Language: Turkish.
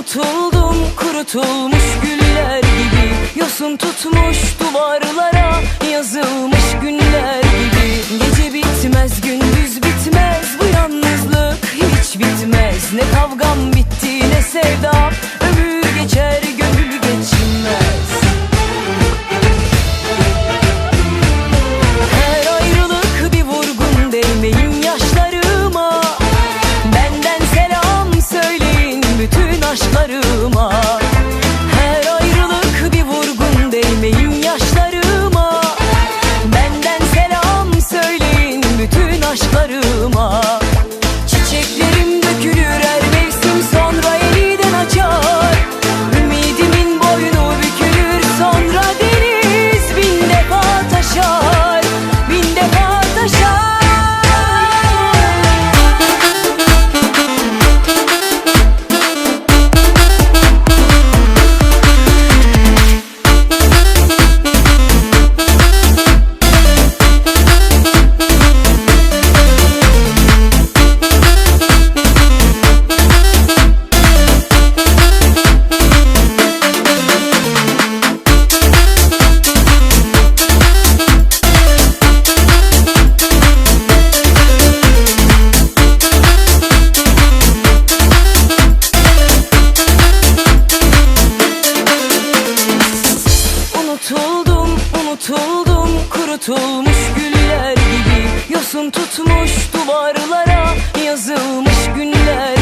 Unutuldum, Kurutulmuş güller gibi. Yosun tutmuş duvarlara Yazılmış günler gibi. Gece bitmez, gündüz bitmez. Bu yalnızlık hiç bitmez. Ne sevdam Kurutuldum kurutulmuş güller gibi. Yosun tutmuş duvarlara yazılmış günler